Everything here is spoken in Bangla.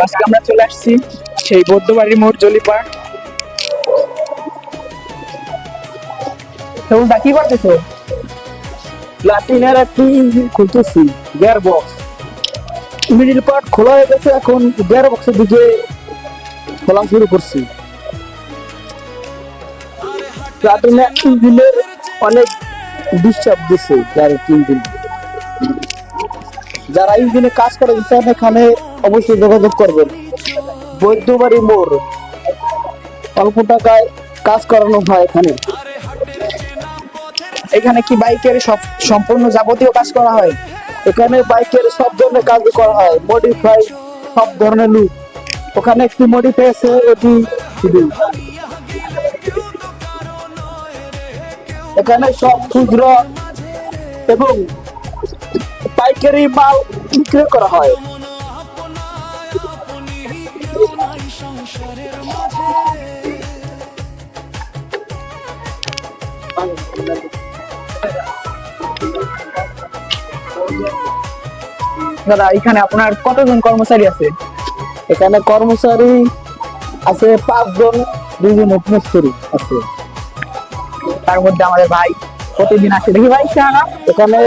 আজকে আমরা চলে আসছি সেই বৌদ্ধবাড়ির মোড় জলিপা। সবুজদা কি করতেছো? প্লাটিনের একটি খুলতেছি গিয়ার বক্স মিডিল পার্ট খোলা হয়ে গেছে, এখন গিয়ার বক্সের দিকে খোলা শুরু করছি। প্লাটিনের ইঞ্জিনের অনেক ডিস্টার্ব দিচ্ছে গাড়ির ইঞ্জিন। যারা ইঞ্জিনে কাজ করে দিচ্ছেন এখানে অবশ্যই যোগাযোগ করবেন। বৈদ্যবাড়ি মোড়। অল্প টাকায় কাজ করানো হয় এখানে। এখানে কি বাইকের সব সম্পূর্ণ যাবতীয় কাজ করা হয়? এখানে বাইকের সব ধরনের কাজ করা হয়। মডিফাই সব ধরনের লুক ওখানে একটি মডিফাই আছে এখানে সব খুচরা এবং পাইকারি মাল বিক্রি করা হয়। দাদা এখানে আপনার কতজন কর্মচারী আছে? এখানে কর্মচারী আছে পাঁচজন দুজন মিস্ত্রি আছে। তার মধ্যে আমাদের ভাই প্রতিদিন আসে। দেখি ভাই এখানে